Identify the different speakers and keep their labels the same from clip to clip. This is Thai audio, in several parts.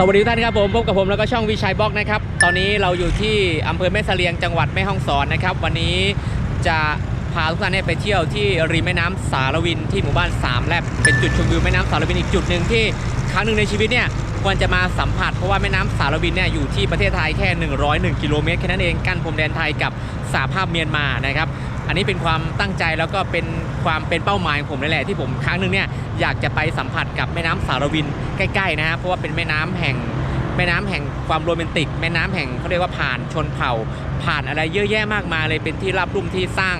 Speaker 1: สวัสดีทุกท่านครับผมพบกับผมแล้วก็ช่องวิชัยบล็อกนะครับ ตอนนี้เราอยู่ที่อำเภอแม่เสลียงจังหวัดแม่ฮ่องสอนนะครับ วันนี้จะพาทุกท่านไปเที่ยวที่ริมแม่น้ำสารวินที่หมู่บ้านสามแลบเป็นจุดชมวิวแม่น้ำสารวินอีกจุดหนึ่งที่ครั้งหนึ่งในชีวิตเนี่ยควรจะมาสัมผัสเพราะว่าแม่น้ำสารวินเนี่ยอยู่ที่ประเทศไทยแค่ 101 กิโลเมตรแค่นั้นเองกั้นพรมแดนไทยกับสหภาพเมียนมานะครับ อันนี้เป็นความตั้งใจแล้วก็เป็นความเป็นเป้าหมายของผมนี่แหละที่ผมครั้งหนึ่งเนี่ยอยากจะไปสัมผัสกับแม่น้ำสารวินใกล้ๆนะฮะเพราะว่าเป็นแม่น้ำแห่งแม่น้ำแห่งความโรแมนติก แม่น้ำแห่งเขาเรียกว่าผ่านชนเผ่า ผ่านอะไรเยอะแยะมากมายเลยเป็นที่รับรุ่มที่สร้าง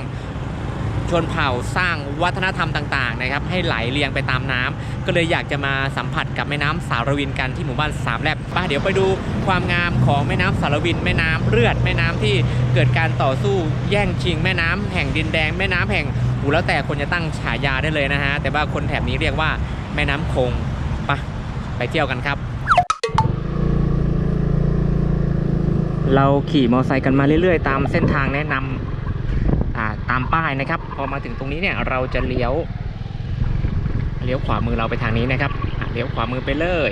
Speaker 1: ชนเผ่าสร้างวัฒนธรรมต่างๆนะครับให้ไหลเรียงไปตามน้ำก็เลยอยากจะมาสัมผัสกับแม่น้ำสารวินกันที่หมู่บ้านสามแลบป้าเดี๋ยวไปดูความงามของแม่น้ำสารวิน แม่น้ำเลือด แม่น้ำที่เกิดการต่อสู้แย่งชิงแม่น้ำแห่งดินแดงแม่น้ำแห่งหูแล้วแต่คนจะตั้งฉายาได้เลยนะฮะแต่ว่าคนแถบนี้เรียกว่าแม่น้ำคงไปไปเที่ยวกันครับ เราขี่มอเตอร์ไซค์กันมาเรื่อยๆ ตามเส้นทางแนะนำอ่า ตามป้ายนะครับ พอมาถึงตรงนี้เนี่ยเราจะเลี้ยว เลี้ยวขวามือเราไปทางนี้นะครับเลี้ยวขวามือไปเลย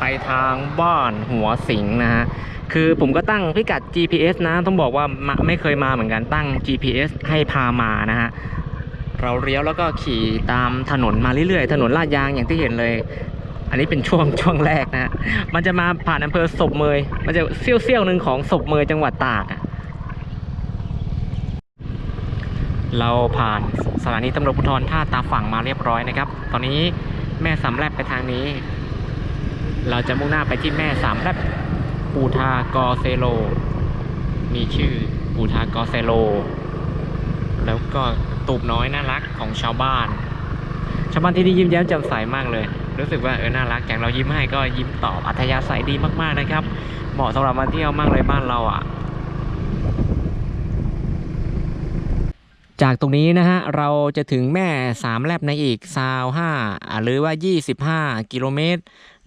Speaker 1: ไปทางบ้านหัวสิงนะฮะคือผมก็ตั้งพิกัด GPS นะ ต้องบอกว่ามาไม่เคยมาเหมือนกันตั้ง GPS ให้พามานะฮะเราเลี้ยวแล้วก็ขี่ตามถนนมาเรื่อยๆ ถนนลาดยางอย่างที่เห็นเลย อันนี้เป็นช่วงช่วงแรกนะ มันจะมาผ่านอำเภอศพเมย มันจะเซี่ยวเซี่ยวหนึ่งของศพเมยจังหวัดตากอะ เราผ่านสถานีตำรวจภูธรท่าตาฝั่งมาเรียบร้อยนะครับ ตอนนี้แม่สามแลบไปทางนี้ เราจะมุ่งหน้าไปที่แม่สามแลบปูทากอเซโล มีชื่อปูทากอเซโล แล้วก็ตูบน้อยน่ารักของชาวบ้าน ชาวบ้านที่นี่ยิ้มแย้มแจ่มใสมากเลย รู้สึกว่าเออน่ารักอย่างเรายิ้มให้ก็ยิ้มตอบอัธยาศัยดีมากๆนะครับ เหมาะสำหรับมาเที่ยวมากเลยบ้านเราอะ จากตรงนี้นะฮะเราจะถึงแม่สามแลบในอีกซาวห้าหรือว่า 25 กิโลเมตร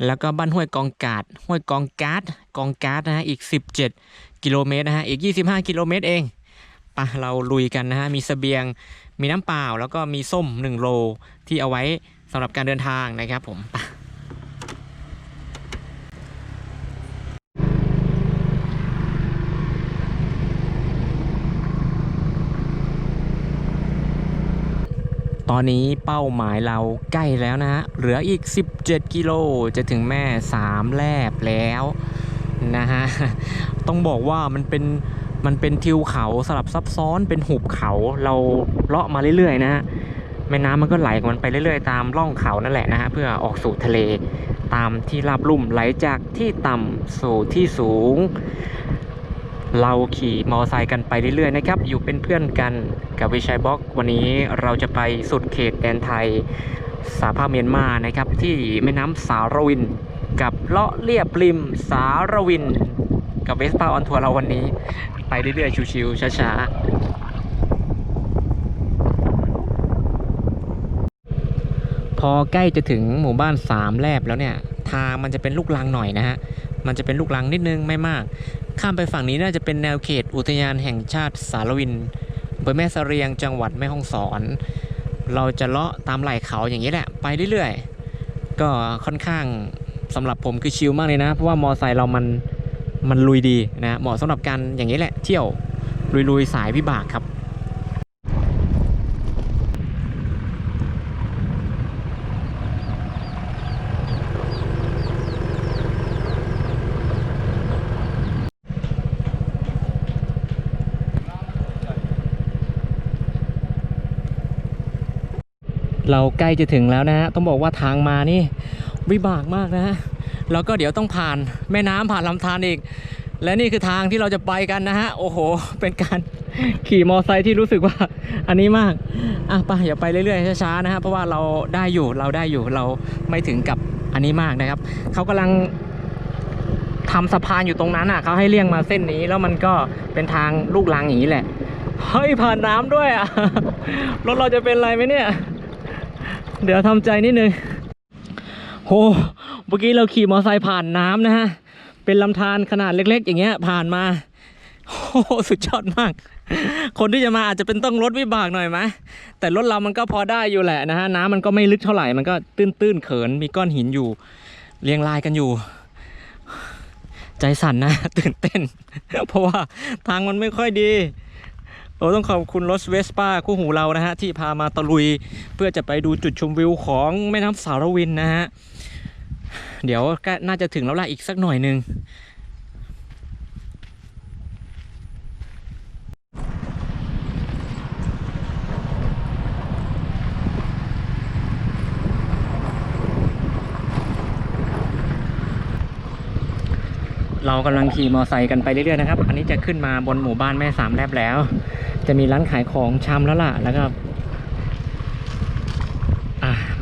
Speaker 1: แล้วก็บ้านห้วยกองกาดห้วยกองกาดกองกาดนะฮะอีก 17 กิโลเมตรนะฮะอีก 25 กิโลเมตรเองปะเราลุยกันนะฮะมีเสบียงมีน้ำเปล่า แล้วก็มีส้ม 1 โลที่เอาไว้สำหรับการเดินทางนะครับผมไป ตอนนี้เป้าหมายเราใกล้แล้วนะฮะ เหลืออีก 17 กิโลจะถึงแม่สามแลบแล้วนะฮะ ต้องบอกว่ามันเป็นมันเป็นทิวเขาสลับซับซ้อนเป็นหุบเขาเราเลาะมาเรื่อยๆนะฮะ แม่น้ำมันก็ไหลของมันไปเรื่อยๆ ตามร่องเขานั่นแหละนะฮะ เพื่อออกสู่ทะเลตามที่ราบลุ่มไหลจากที่ต่ำสู่ที่สูง เราขี่มอไซค์กันไปเรื่อยๆนะครับ อยู่เป็นเพื่อนกันกับวิชัยบล็อกวันนี้เราจะไปสุดเขตแดนไทยสาภาพเมียนมานะครับ ที่แม่น้ำสารวิน กับเลาะเลียบริมสารวิน กับเวสป้าออนทัวร์เราวันนี้ ไปเรื่อยๆ ชิวๆช้าๆ พอใกล้จะถึงหมู่บ้านสามแลบแล้วเนี่ย ทางมันจะเป็นลูกลังหน่อยนะฮะ มันจะเป็นลูกลังนิดนึงไม่มาก ข้ามไปฝั่งนี้น่าจะเป็นแนวเขตอุทยานแห่งชาติสารวินอำเภอแม่เสรียงจังหวัดแม่ฮ่องสอน เราจะเลาะตามไหล่เขาอย่างนี้แหละไปเรื่อยๆ ก็ค่อนข้างสำหรับผมคือชิลมากเลยนะ เพราะว่ามอไซค์เรามันมันลุยดีนะเหมาะสำหรับการอย่างนี้แหละเที่ยวลุยๆสายวิบากครับ เราใกล้จะถึงแล้วนะฮะต้องบอกว่าทางมานี่วิบากมากนะฮะแล้วก็เดี๋ยวต้องผ่านแม่น้ำผ่านลำธารอีก และนี่คือทางที่เราจะไปกันนะฮะโอ้โห เป็นการขี่มอไซค์ที่รู้สึกว่าอันนี้มากอะไปอย่าไปเรื่อยๆช้าๆนะฮะเพราะว่าเราได้อยู่เราได้อยู่เราไม่ถึงกับอันนี้มากนะครับเขากำลังทำสะพานอยู่ตรงนั้นอะเขาให้เลี่ยงมาเส้นนี้แล้วมันก็เป็นทางลูกลังอย่างนี้แหละเฮ้ยผ่านน้ำด้วยอะรถเราจะเป็นอะไรไหมเนี่ย เดี๋ยวทำใจนิดนึงโหเมื่อกี้เราขี่มอเตอร์ไซค์ผ่านน้ำนะฮะ เป็นลำธารขนาดเล็ก ๆ อย่างเงี้ย ผ่านมาโอ้โหสุดยอดมาก คนที่จะมาอาจจะเป็นต้องรถวิบากหน่อยไหมแต่รถเรามันก็พอได้อยู่แหละนะฮะ น้ำมันก็ไม่ลึกเท่าไหร่ มันก็ตื้นๆเขิน มีก้อนหินอยู่ เรียงรายกันอยู่ ใจสั่นนะ ตื่นเต้น เพราะว่าทางมันไม่ค่อยดี เราต้องขอบคุณรถเวสป้าคู่หูเรานะฮะที่พามาตะลุย เพื่อจะไปดูจุดชมวิวของแม่น้ำสารวินนะฮะ เดี๋ยวก็น่าจะถึงแล้วล่ะอีกสักหน่อยหนึ่ง เรากำลังขี่มอไซค์กันไปเรื่อยๆนะครับ อันนี้จะขึ้นมาบนหมู่บ้านแม่สามแลบแล้ว จะมีร้านขายของชำแล้วล่ะ แล้วก็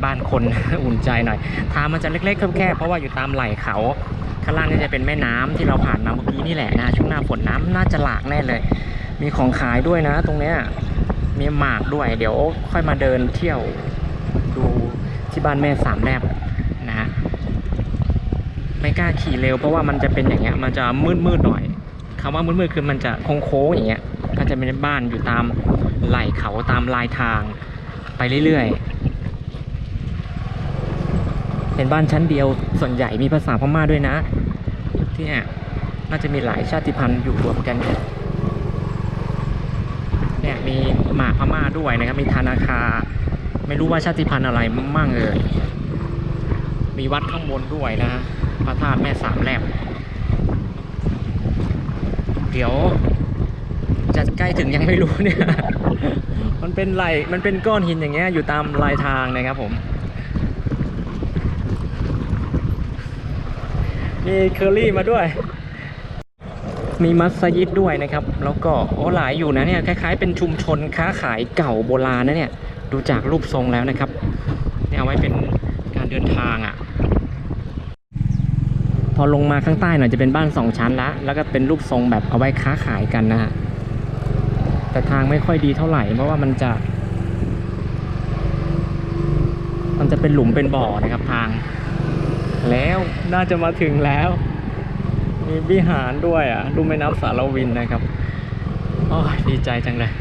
Speaker 1: บ้านคนอุ่นใจหน่อย ทางมันจะเล็กๆแคบๆเพราะว่าอยู่ตามไหล่เขา ข้างล่างนี่จะเป็นแม่น้ำที่เราผ่านมาเมื่อกี้นี่แหละนะ ช่วงหน้าฝนน้ำน่าจะหลากแน่เลย มีของขายด้วยนะ ตรงเนี้ย มีหมากด้วย เดี๋ยวค่อยมาเดินเที่ยวดูที่บ้านแม่สามแลบ ไม่กล้าขี่เร็ว เพราะว่ามันจะเป็นอย่างเงี้ยมันจะมืดมืดๆหน่อยคำว่ามืดมืดๆคือมันจะโค้งๆอย่างเงี้ยก็จะเป็นบ้านอยู่ตามไหล่เขาตามลายทางไปเรื่อยๆ เป็นบ้านชั้นเดียวส่วนใหญ่มีภาษาพม่าด้วยนะที่เนี่ยน่าจะมีหลายชาติพันธุ์อยู่รวมกันเนี่ยเนี่ยมีหมาพม่าด้วยนะครับมีธนาคา ไม่รู้ว่าชาติพันธุ์อะไรมั่งเอ่ยมีวัดข้างบนด้วยนะฮะ พระธาตุแม่สามแลบเดี๋ยว จะใกล้ถึงยังไม่รู้เนี่ย มันเป็นไหลมันเป็นก้อนหินอย่างเงี้ยอยู่ตามลายทางนะครับผม มีเคอรี่มาด้วย มีมัสยิดด้วยนะครับ แล้วก็โอ้หลายอยู่นะเนี่ยคล้ายๆเป็นชุมชนค้าขายเก่าโบราณนะเนี่ย ดูจากรูปทรงแล้วนะครับ เนี่ยเอาไว้เป็นการเดินทางอะ่ะ พอลงมาข้างใต้หน่อยจะเป็นบ้านสองชั้นละแล้วก็เป็นรูปทรงแบบเอาไว้ค้าขายกันนะฮะแต่ทางไม่ค่อยดีเท่าไหร่เพราะว่ามันจะ มันจะเป็นหลุมเป็นบ่อนะครับทาง แล้วน่าจะมาถึงแล้ว มีวิหารด้วยอะดูแม่น้ำสารวินนะครับโอ้ยดีใจจังเลย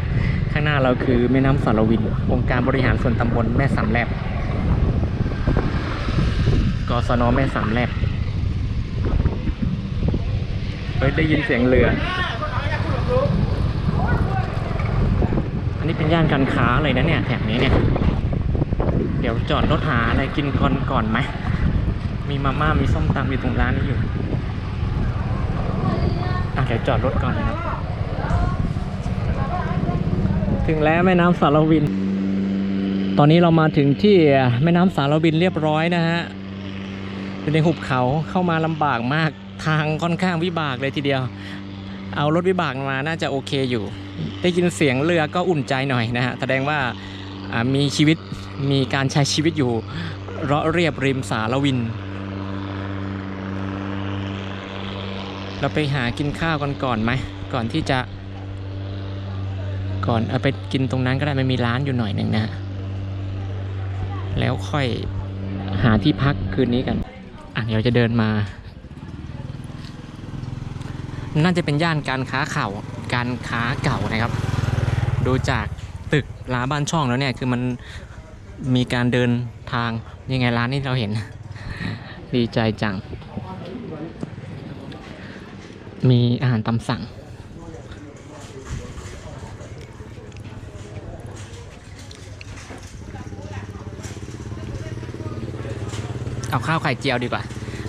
Speaker 1: ข้างหน้าเราคือแม่น้ำสารวิน องค์การบริหารส่วนตำบลแม่สามแลบกศนแม่สามแลบเฮ้ยได้ยินเสียงเรือ อันนี้เป็นย่านการค้าเลยนะเนี่ยแถบนี้เนี่ย เดี๋ยวจอดรถหาอะไรกินก่อนก่อนไหม มีมาม่า มีส้มตำอยู่ตรงร้านนี้อยู่อะเดี๋ยวจอดรถก่อนนะครับ ถึงแล้วแม่น้ำสารวิน ตอนนี้เรามาถึงที่แม่น้ำสารวินเรียบร้อยนะฮะเป็นในหุบเขาเข้ามาลำบากมาก ทางค่อนข้างวิบากเลยทีเดียว เอารถวิบากมาน่าจะโอเคอยู่ ได้ยินเสียงเรือก็อุ่นใจหน่อยนะฮะแสดงว่ามีชีวิตมีการใช้ชีวิตอยู่เราะเรียบริมสารวิน เราไปหากินข้าวกันก่อนไหมก่อนที่จะ ก่อนเอาไปกินตรงนั้นก็ได้มันมีร้านอยู่หน่อยหนึ่งนะ แล้วค่อยหาที่พักคืนนี้กัน อะเดี๋ยวจะเดินมา น่าจะเป็นย่านการค้าเข่าการค้าเก่านะครับ ดูจากตึกร้านบ้านช่องแล้วเนี่ยคือมันมีการเดินทางยังไงร้านนี้เราเห็น ดีใจจัง มีอาหารตามสั่ง เอาข้าวไข่เจียวดีกว่า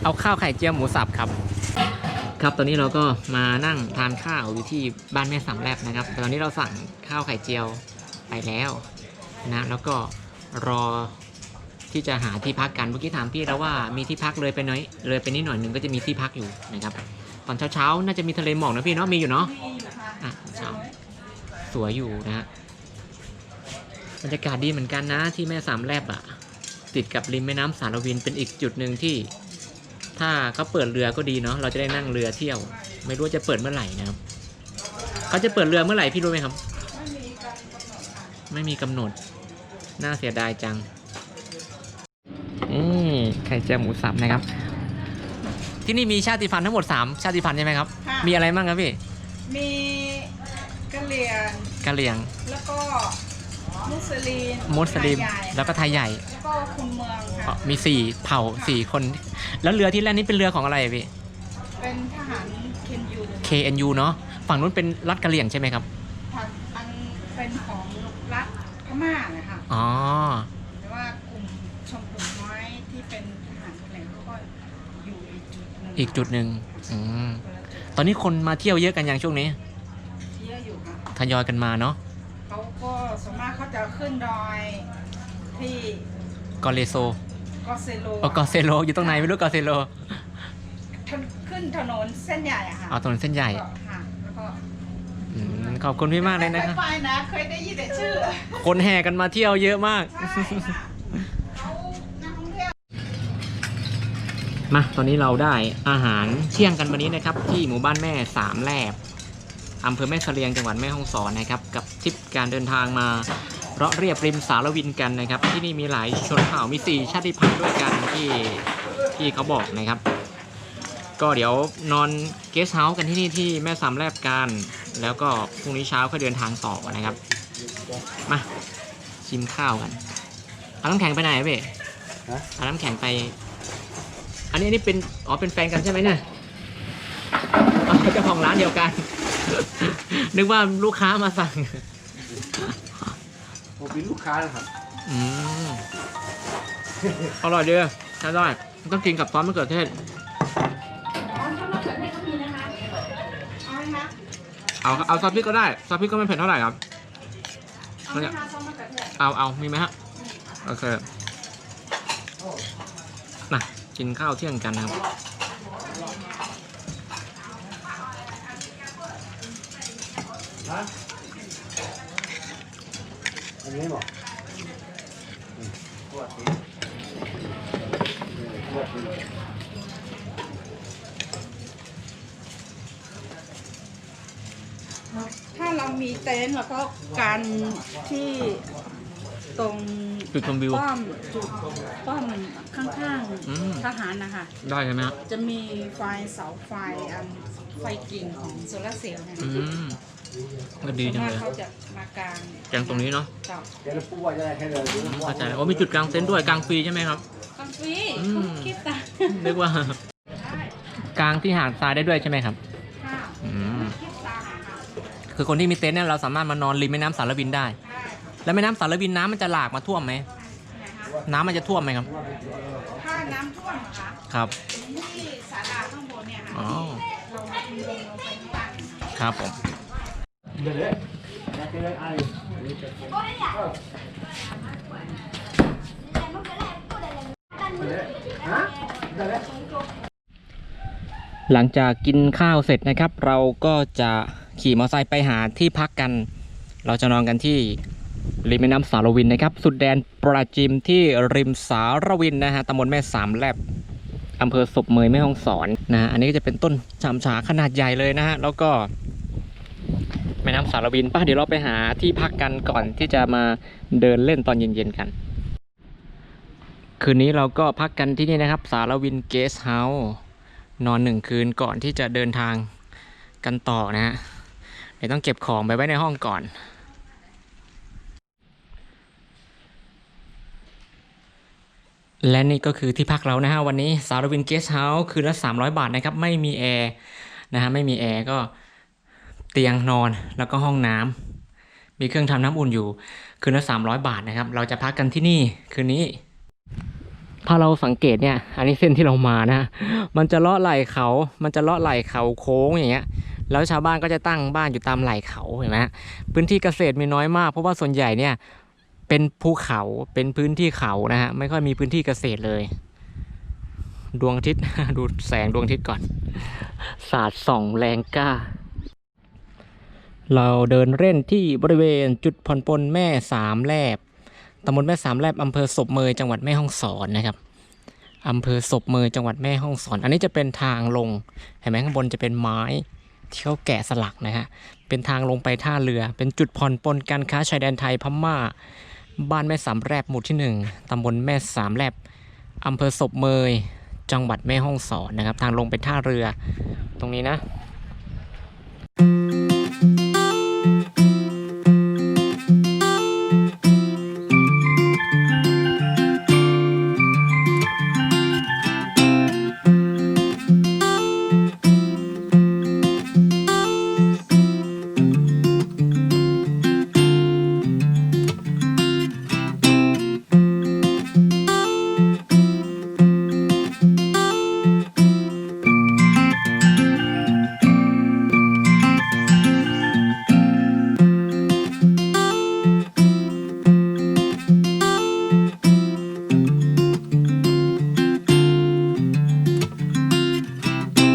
Speaker 1: เอาข้าวไข่เจียวหมูสับครับ ครับตอนนี้เราก็มานั่งทานข้าวอยู่ที่บ้านแม่สามแลบนะครับแต่ตอนนี้เราสั่งข้าวไข่เจียวไปแล้วนะแล้วก็รอที่จะหาที่พักกันเมื่อกี้ถามพี่แล้วว่ามีที่พักเลยไปน้อยเลยไปนิดหน่อยหนึ่งก็จะมีที่พักอยู่นะครับตอนเช้าๆน่าจะมีทะเลหมอกนะพี่เนาะมีอยู่เนาะอะเช้าสวยอยู่นะฮะบรรยากาศดีเหมือนกันนะที่แม่สามแลบอะติดกับริมแม่น้ำสารวินเป็นอีกจุดหนึ่งที่ ถ้าเขาเปิดเรือก็ดีเนาะเราจะได้นั่งเรือเที่ยว ไม่รู้ว่าจะเปิดเมื่อไหร่นะครับเขาจะเปิดเรือเมื่อไหร่พี่รู้ไหมครับ ไม่มีกำหนดน่าเสียดายจังนี่ไข่เจียวหมูสับนะครับ ที่นี่มีชาติพันธุ์ทั้งหมด 3 ชาติพันธุ์ใช่ไหมครับ
Speaker 2: ค่ะ
Speaker 1: มีอะไรบ้างครับพี่
Speaker 2: มีกะเหรี่ยง
Speaker 1: กะเหรี่ยง
Speaker 2: แล้วก็ มุสลิม
Speaker 1: มุสลิม
Speaker 2: ไทยใหญ่
Speaker 1: แล้วก็ไทยใหญ่
Speaker 2: แล้วก็คุณเมือง
Speaker 1: อ๋อ
Speaker 2: ค่ะ
Speaker 1: มีสี่เผ่าสี่คน แล้วเรือที่แล่นนี่เป็นเรือของอะไรอะพี่
Speaker 2: เป็นทหารเคนยู
Speaker 1: KNU เนาะฝั่งนู้นเป็นรัฐกะเหรี่ยงใช่ไหมครับ
Speaker 2: ทางอันเป็นของรัฐพม่านะคะ
Speaker 1: อ๋อ
Speaker 2: แต่ว่ากลุ่มชมกลุ่มน้อยที่เป็นทหารคนไหนเขาก็อยู่อีกจุดหนึ่ง
Speaker 1: อีกจุดหนึ่งอืม
Speaker 2: คนละจุด
Speaker 1: ตอนนี้คนมาเที่ยวเยอะกันยังช่วงนี้
Speaker 2: เยอะอยู่ค่ะ
Speaker 1: ทยอยกันมาเนาะ
Speaker 2: เขาก็ส่วนมากเขาจะขึ้นดอยที่
Speaker 1: กอเลโซ
Speaker 2: กอเซโล
Speaker 1: อ๋อกอเซโลอยู่ตรงไหนไม่รู้กอเซโล
Speaker 2: ขึ้นถนนเส้นใหญ่อะค่ะ
Speaker 1: เอาถนนเส้นใหญ่
Speaker 2: ก็ค่ะแล้วก็
Speaker 1: อืมขอบคุณพี่มากเลยนะ
Speaker 2: ไม่
Speaker 1: ค
Speaker 2: เค
Speaker 1: รั
Speaker 2: ย
Speaker 1: บ
Speaker 2: ไปนะเคยได้ยินแต่ชื่อ
Speaker 1: คนแห่กันมาเที่ยวเยอะมาก
Speaker 2: ใช่ค่ะเขานักท่องเที่ยว
Speaker 1: มาตอนนี้เราได้อาหารเที่ยงกันวันนี้นะครับ ที่หมู่บ้านแม่สามแลบอำเภอแม่เสลียงจังหวัดแม่ฮ่องสอนนะครับ กับทริปการเดินทางมา เลาะเรียบริมสารวินกันนะครับ ที่นี่มีหลายชนเผ่ามีสี่ชาติพันธุ์ด้วยกันที่ที่เขาบอกนะครับ ก็เดี๋ยวนอนเกสเฮาส์กันที่นี่ที่แม่สามแลบกัน แล้วก็พรุ่งนี้เช้าก็เดินทางต่อนะครับ มาชิมข้าวกันเอาน้ำแข็งไปไหนอะเบ้เอาน้ำแข็งไป อันนี้อันนี้เป็นอ๋อเป็นแฟนกันใช่ไหมเนี่ยอ๋อเจ้าของร้านเดียวกัน นึกว่าลูกค้ามาสั่ง
Speaker 3: ผม เป็นลูกค้านะครับ
Speaker 1: อืมอร่อยดีใช้ได้ต้องกินกับซอสมะเขือเทศ
Speaker 2: อ๋อถ้ามะเขือเทศก็มีนะคะเอาไหมคะ
Speaker 1: เอาเอาซอสพริกก็ได้ซอสพริกก็ไม่เผ็ดเท่าไหร่ครับ
Speaker 2: เอาไหมคะซอสมะเขือเทศ
Speaker 1: เอาเอามีไหมฮะโอเคมากินข้าวเที่ยงกันนะครับ
Speaker 3: อันนี้บอก
Speaker 2: ถ้าเรามีเต็นท์แล้วก็กันที่ตรง
Speaker 1: จุดชมวิว
Speaker 2: ป้อมจุดป้อมข้าง
Speaker 1: อืม
Speaker 2: ๆทหารนะคะ
Speaker 1: ได้ใช่ไหมฮะ
Speaker 2: จะมีไฟเสาไฟอันไฟกิ่งของโซลาร์เซลล์เนย
Speaker 1: อืม ก็ดีจัง
Speaker 2: ส่วน
Speaker 1: เล
Speaker 2: มาก
Speaker 1: ย
Speaker 2: เขาจะมากาง
Speaker 1: แกงตรงนี้เนาะ
Speaker 2: ต่อ
Speaker 3: เดี๋ยวเราพูดว่าจะได้แค่เดิน
Speaker 1: เข้าใจแล้วโอ้มีจุดกลางเต็นท์ด้วยกลางฟรีใช่ไหมครับ
Speaker 2: กางฟรี
Speaker 1: อืม
Speaker 2: คิดตาม
Speaker 1: นึกว่ากลางที่หาดทรายได้ด้วยใช่ไหมครับ
Speaker 2: ข้าว
Speaker 1: อืม
Speaker 2: คิดตามค่ะ
Speaker 1: คือคนที่มีเต็นท์เนี่ยเราสามารถมานอนริมแม่น้ำสารวินได้
Speaker 2: ใช่
Speaker 1: แล้วแม่น้ำสารวินน้ำมันจะหลากมาท่วมไหม
Speaker 2: นะคะ
Speaker 1: น้ำมันจะท่วมไหมครับ
Speaker 2: ถ้าน้ำท่วมเหรอคะ
Speaker 1: ครับ
Speaker 2: ที่ศาลาข้างบนเนี่ยค่ะ
Speaker 1: อ๋อ
Speaker 2: ที่เราลงลงไปข้างล่างนะคะ
Speaker 1: ครับผม หลังจากกินข้าวเสร็จนะครับ เราก็จะขี่มอเตอร์ไซค์ไปหาที่พักกัน เราจะนอนกันที่ริมแม่น้ำสารวินนะครับ สุดแดนปราจีนที่ริมสารวินนะฮะตำบลแม่สามแลบอำเภอศพเมยแม่ฮ่องสอนนะฮะอันนี้ก็จะเป็นต้นฉำฉาขนาดใหญ่เลยนะฮะแล้วก็ แม่น้ำสารวินป่ะเดี๋ยวเราไปหาที่พักกันก่อนที่จะมาเดินเล่นตอนเย็นๆกัน คืนนี้เราก็พักกันที่นี่นะครับ สารวินเกสเฮาส์นอนหนึ่งคืนก่อนที่จะเดินทางกันต่อนะฮะเดี๋ยวต้องเก็บของไปไว้ในห้องก่อน และนี่ก็คือที่พักเรานะฮะวันนี้สารวินเกสเฮาส์คืนละ 300 บาทนะครับ ไม่มีแอร์นะฮะไม่มีแอร์ก็ เตียงนอนแล้วก็ห้องน้ำมีเครื่องทำน้ำอุ่นอยู่ คืนละ 300 บาทนะครับ เราจะพักกันที่นี่คืนนี้ ถ้าเราสังเกตเนี่ย อันนี้เส้นที่เรามานะ มันจะเลาะไหล่เขา มันจะเลาะไหล่เขาโค้งอย่างเงี้ย แล้วชาวบ้านก็จะตั้งบ้านอยู่ตามไหล่เขาเห็นไหมพื้นที่เกษตรมีน้อยมาก เพราะว่าส่วนใหญ่เนี่ยเป็นภูเขาเป็นพื้นที่เขานะฮะไม่ค่อยมีพื้นที่เกษตรเลย ดวงอาทิตย์ดูแสงดวงอาทิตย์ก่อน สาดส่องแรงกล้า เราเดินเล่นที่บริเวณจุดผ่อนปลนแม่สามแลบตำบลแม่สามแลบอำเภอศพเมยจังหวัดแม่ฮ่องสอนนะครับอำเภอศพเมยจังหวัดแม่ฮ่องสอน อันนี้จะเป็นทางลง เห็นไหมข้างบนจะเป็นไม้ที่เขาแกะสลักนะฮะ เป็นทางลงไปท่าเรือ เป็นจุดผ่อนปลนการค้าชายแดนไทยพม่า บ้านแม่สามแลบหมู่ที่หนึ่งตำบลแม่สามแลบอำเภอศพเมยจังหวัดแม่ฮ่องสอนนะครับ ทางลงไปท่าเรือ ตรงนี้นะ